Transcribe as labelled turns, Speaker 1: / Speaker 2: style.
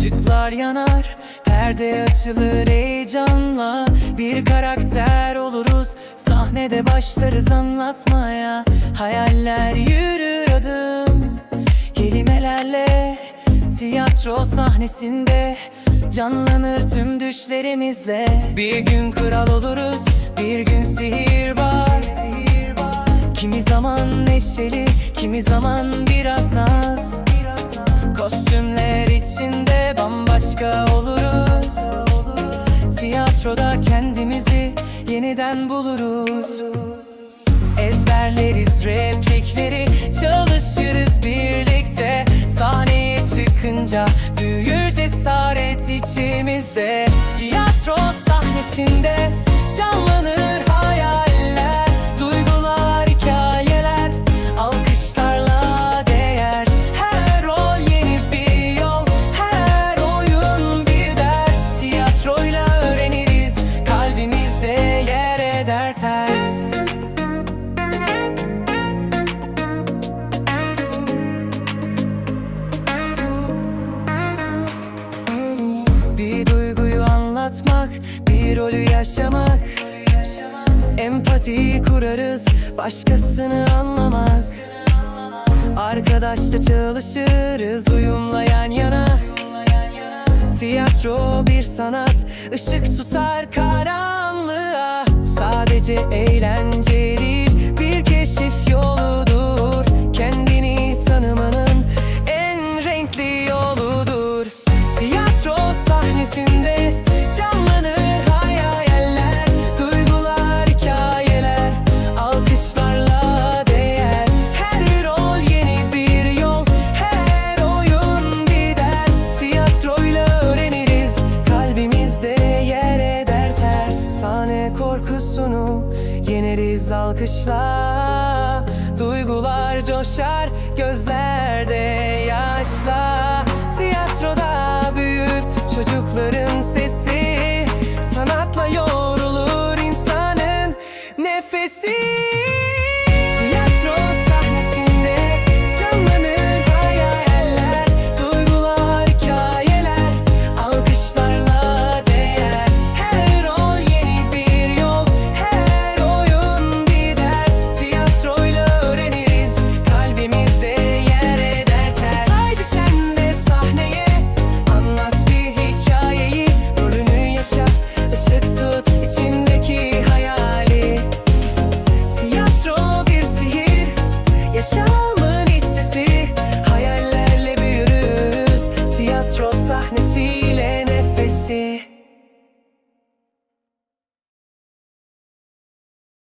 Speaker 1: ışıklar yanar Perde açılır heyecanla. Bir karakter oluruz Sahnede başlarız anlatmaya. Hayaller yürür adım Kelimelerle. Tiyatro sahnesinde Canlanır tüm düşlerimizle. Bir gün kral oluruz Bir gün sihirbaz. Kimi zaman neşeli Kimi zaman biraz naz Kostümler içinde bambaşka oluruz. Tiyatroda kendimizi yeniden buluruz. Ezberleriz replikleri Çalışırız birlikte. Sahneye çıkınca Büyür cesaret içimizde. Tiyatro sahnesinde Canlanır anlatmak, bir rolü yaşamak. Empati kurarız, başkasını anlamak. Arkadaşça çalışırız, uyumla yan yana. Tiyatro bir sanat, ışık tutar karanlığa. Sadece eğlence değil, bir keşif yoludur. Kendini tanımanın en renkli yoludur. Tiyatro sahnesinde korkusunu yeneriz alkışla. Duygular coşar, gözlerde yaşla. Tiyatroda büyür çocukların sesi 笑。